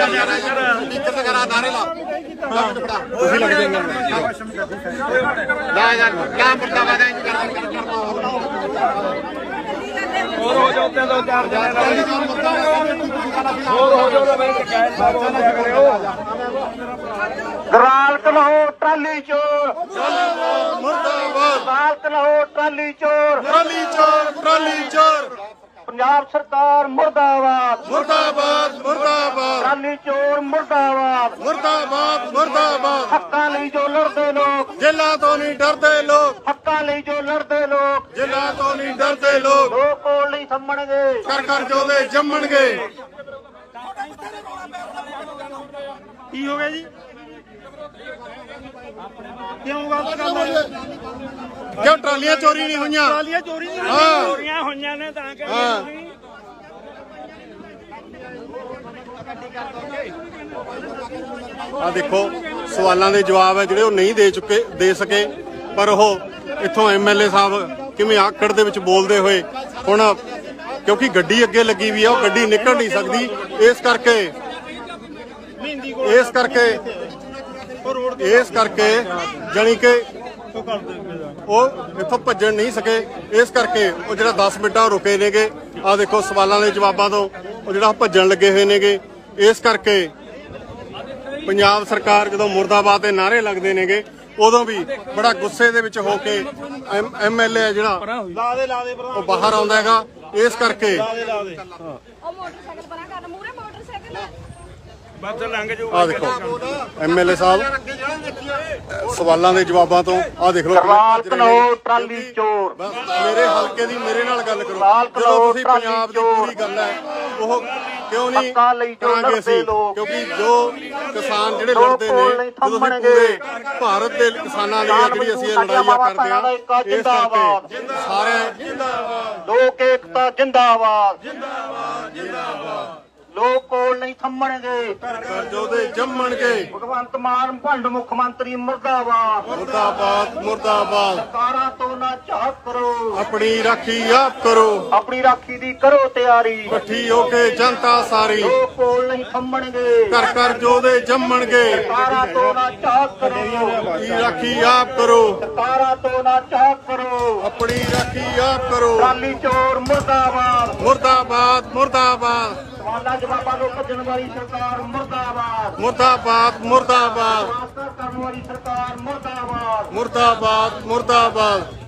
Teacher ਕਰਾ ਨਾਰੇ ਲਾ। ਤੁਸੀਂ ਲੱਗ ਜਾਏਗਾ। ਲਾ ਯਾਰ ਕਿਆ ਪਰਦਾ ਵਾਦਾ ਇੰਜ ਕਰ ਕਰ ਕਰਨਾ ਹੋਰ ਹੋ ਜਾਓ ਤੇ ਦੋ ਚਾਰ ਜਣੇ ਹੋਰ ਹੋ ਜਾਓ ਬਈ ਗੈਰ ਸਾਹਿਬ ਹੋ ਜਾ ਕਰਿਓ। ਗਰਾਲ ਕਲਹੋ ਟਰਾਲੀ ਚੋਰ। ਮੁਰਦਾਬਾਦ। ਗਰਾਲ ਕਲਹੋ ਟਰਾਲੀ ਚੋਰ। ਟਰਾਲੀ ਚੋਰ ਟਰਾਲੀ ਚੋਰ। ਪੰਜਾਬ ਸਰਕਾਰ ਮੁਰਦਾਬਾਦ। ਮੁਰਦਾਬਾਦ ਮੁਰਦਾਬਾਦ। ਟਰਾਲੀ ਚੋਰ ਮੁਰਦਾਬਾਦ। ਮੁਰਦਾਬਾਦ ਮੁਰਦਾਬਾਦ। ਹੱਕਾਂ ਲਈ ਜੋ ਲੜਦੇ ਲੋਕ। ਜੇਲਾਂ ਤੋਂ ਨਹੀਂ ਡਰਦੇ ਲੋਕ। ਹੱਕਾਂ ਲਈ ਜੋ ਲੜਦੇ ਲੋਕ। ਜੇਲਾਂ ਤੋਂ ਨਹੀਂ ਡਰਦੇ ਲੋਕ। ਲੋਕ ਕੋਲ ਨਹੀਂ ਸੰਮਣਗੇ ਕਰ ਕਰ ਜੋਦੇ ਜੰਮਣਗੇ। ਕੀ ਹੋ ਗਿਆ ਜੀ? ਕਿਉਂ ਗੱਲ ਕਰਦੇ ਕਿਉਂ ਟਰਾਲੀਆਂ ਚੋਰੀ ਨਹੀਂ ਹੋਈਆਂ ਟਰਾਲੀਆਂ ਚੋਰੀ ਨਹੀਂ ਹਾਂ। ਚੋਰੀਆਂ ਹੋਈਆਂ ਨੇ ਤਾਂ ਕਿ। ਆ ਦੇਖੋ ਸਵਾਲਾਂ ਦੇ ਜਵਾਬ ਹੈ ਜਿਹੜੇ ਉਹ ਨਹੀਂ ਦੇ ਚੁੱਕੇ ਦੇ ਸਕੇ ਪਰ ਉਹ ਇੱਥੋਂ ਐਮਐਲਏ ਸਾਹਿਬ ਕਿਵੇਂ ਆਕੜ ਦੇ ਵਿੱਚ ਬੋਲਦੇ ਹੋਏ ਹੁਣ ਕਿਉਂਕਿ ਗੱਡੀ ਅੱਗੇ ਲੱਗੀ ਵੀ ਆ ਉਹ ਗੱਡੀ ਨਿਕਲ ਨਹੀਂ ਸਕਦੀ ਇਸ ਕਰਕੇ ਇਸ ਕਰਕੇ ਇਸ ਕਰਕੇ ਜਾਣੀ ਕਿ ਉਹ ਇੱਥੋਂ ਭੱਜਣ ਨਹੀਂ ਸਕੇ। ਇਸ ਕਰਕੇ ਉਹ ਜਿਹੜਾ 10 ਮਿੰਟਾਂ ਰੁਕੇ ਨੇਗੇ ਆ ਦੇਖੋ ਸਵਾਲਾਂ ਦੇ ਜਵਾਬਾਂ ਤੋਂ, ਉਹ ਜਿਹੜਾ ਭੱਜਣ ਲੱਗੇ ਹੋਏ ਨੇਗੇ। ਇਸ ਕਰਕੇ ਪੰਜਾਬ ਸਰਕਾਰ ਜਦੋਂ ਮੁਰਦਾਬਾਦ ਦੇ ਨਾਰੇ ਲੱਗਦੇ ਨੇਗੇ, ਉਦੋਂ ਵੀ ਬੜਾ ਗੁੱਸੇ ਦੇ ਵਿੱਚ ਹੋ ਕੇ ਐਮਐਲਏ ਜਿਹੜਾ ਲਾ ਦੇ ਲਾ ਦੇ ਉਹ ਬਾਹਰ ਆਉਂਦਾ ਹੈਗਾ। ਇਸ ਕਰਕੇ ਲਾ ਦੇ ਲਾ ਦੇ ਉਹ ਮੋਟਰਸਾਈਕਲ ਪਰਾਂ ਕਰ ਮੂਰੇ ਮੋਟਰਸਾਈਕਲ ਬਸ ਲੰਘ ਜਾਊ ਆ ਦੇਖੋ ਐਮਐਲਏ ਸਾਹਿਬ ਸਵਾਲਾਂ ਦੇ ਜਵਾਬਾਂ ਤੋਂ ਆ ਦੇਖ ਲਓ। ਕਲਹੋ ਟਰਾਲੀ ਚੋਰ ਮੇਰੇ ਹਲਕੇ ਦੀ ਮੇਰੇ ਨਾਲ ਗੱਲ ਕਰੋ ਜਦੋਂ ਤੁਸੀਂ ਪੰਜਾਬ ਦੀ। ਪੂਰੀ ਗੱਲ ਹੈ ਉਹ ਕਿਉਂ ਨਹੀਂ ਹੱਕਾਂ ਲਈ ਜੋ ਕਰਾਂਗੇ ਲੜਦੇ ਅਸੀਂ ਲੋਕ। ਕਿਉਂਕਿ ਜੋ ਕਿਸਾਨ ਜਿਹੜੇ ਲੜਦੇ ਨੇ ਜਦੋਂ ਅਸੀਂ। ਪੂਰੇ ਭਾਰਤ ਦੇ ਕਿਸਾਨਾਂ ਲਈ ਜਿਹੜੀ ਅਸੀਂ ਇਹ ਲੜਾਈਆਂ ਕਰਦੇ ਦਾ ਆ ਇਸ ਜ਼ਿੰਦਾਬਾਦ। ਕਰਕੇ ਸਾਰੇ ਲੋਕ ਏਕਤਾ ਜਿੰਦਾਬਾਦ ਜਿੰਦਾਬਾਦ ਜਿੰਦਾਬਾਦ ਲੋਕ ਕੋਲ ਨਹੀਂ ਥੰਮਣਗੇ। ਕਰਜੋਦੇ ਜੰਮਣਗੇ। ਭਗਵੰਤ ਮਾਨ ਭੰਡ ਮੁੱਖ ਮੰਤਰੀ ਮੁਰਦਾਬਾਦ। ਮੁਰਦਾਬਾਦ ਮੁਰਦਾਬਾਦ। ਸਰਕਾਰਾਂ ਤੋਂ ਨਾ ਝਾਕ ਕਰੋ। ਆਪਣੀ ਰਾਖੀ ਆਪ ਕਰੋ। ਆਪਣੀ ਰਾਖੀ ਦੀ ਕਰੋ ਤਿਆਰੀ। ਇਕੱਠੀ ਹੋ ਕੇ ਜਨਤਾ ਸਾਰੀ। ਲੋਕ ਕੋਲ ਨਹੀਂ ਥੰਮਣਗੇ। ਕਰ ਕਰ ਜੋਦੇ ਜੰਮਣਗੇ। ਸਰਕਾਰਾਂ ਤੋਂ ਨਾ ਝਾਕ ਕਰੋ। ਆਪਣੀ ਰਾਖੀ ਆਪ ਕਰੋ। ਸਰਕਾਰਾਂ ਤੋਂ ਨਾ ਝਾਕ ਕਰੋ। ਆਪਣੀ ਰਾਖੀ ਆਪ ਕਰੋ। ਟਰਾਲੀ ਚੋਰ ਮੁਰਦਾਬਾਦ। ਮੁਰਦਾਬਾਦ ਮੁਰਦਾਬਾਦ। ਸਵਾਲਾਂ ਜਵਾਬਾਂ ਨੂੰ ਭੱਜਣ ਵਾਲੀ ਸਰਕਾਰ ਮੁਰਦਾਬਾਦ। ਮੁਰਦਾਬਾਦ ਮੁਰਦਾਬਾਦ। ਮਾਸਟਰ ਕਰਨ ਵਾਲੀ ਸਰਕਾਰ ਮੁਰਦਾਬਾਦ। ਮੁਰਦਾਬਾਦ ਮੁਰਦਾਬਾਦ।